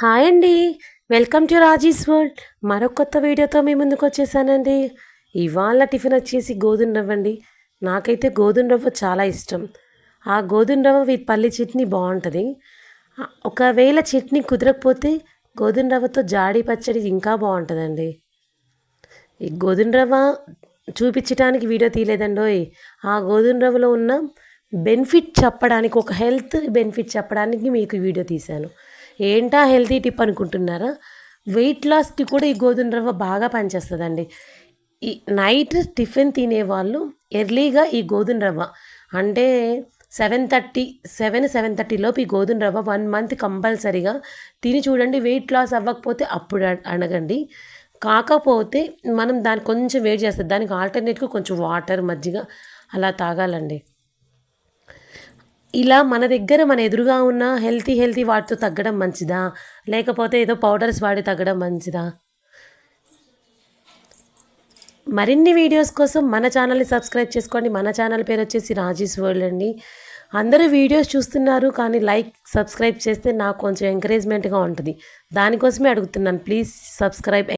Hi అండి. Welcome to Raji's world. మరొక కొత్త వీడియోతో మీ ముందుకు వచ్చేసానండి. ఇవాళ టిఫిన్ వచ్చేసి గోధుమ రవ్వ అండి నాకైతే గోధుమ రవ్వ చాలా ఇష్టం. ఆ గోధుమ రవ్వ విత్ పల్లి చట్నీ బాగుంటుంది. ఒకవేళ చట్నీ కుదరకపోతే గోధుమ రవ్వతో జాడి పచ్చడి ఇంకా బాగుంటుందండి. ఈ గోధుమ రవ్వ చూపించడానికి వీడియో తీయలేదండోయ్ ఆ గోధుమ రవ్వలో ఉన్న బెనిఫిట్ చెప్పడానికి ఒక హెల్త్ బెనిఫిట్ చెప్పడానికి మీకు వీడియో తీశాను. ఏంటా హెల్తీ టిప్ అనుకుంటున్నారా? వెయిట్ లాస్కి కూడా ఈ గోధుమ రవ్వ బాగా పనిచేస్తుందండి. ఈ నైట్ టిఫిన్ తినేవాళ్ళు ఎర్లీగా ఈ గోధుమ రవ్వ అంటే సెవెన్ థర్టీ సెవెన్ సెవెన్ థర్టీలోపు ఈ గోధుమ రవ్వ వన్ మంత్ కంపల్సరీగా తిని చూడండి. వెయిట్ లాస్ అవ్వకపోతే అప్పుడు అడగండి. కాకపోతే మనం దాన్ని కొంచెం వెయిట్ చేస్తుంది దానికి ఆల్టర్నేట్గా కొంచెం వాటర్ మజ్జిగ అలా తాగాలండి. ఇలా మన దగ్గర మన ఎదురుగా ఉన్న హెల్తీ హెల్తీ వాటితో తగ్గడం మంచిదా? లేకపోతే ఏదో పౌడర్స్ వాడి తగ్గడం మంచిదా? మరిన్ని వీడియోస్ కోసం మన ఛానల్ని సబ్స్క్రైబ్ చేసుకోండి. మన ఛానల్ పేరు వచ్చేసి రాజీస్ వరల్డ్ అండి. అందరూ వీడియోస్ చూస్తున్నారు కానీ లైక్ సబ్స్క్రైబ్ చేస్తే నాకు కొంచెం ఎంకరేజ్మెంట్గా ఉంటుంది. దానికోసమే అడుగుతున్నాను. Please subscribe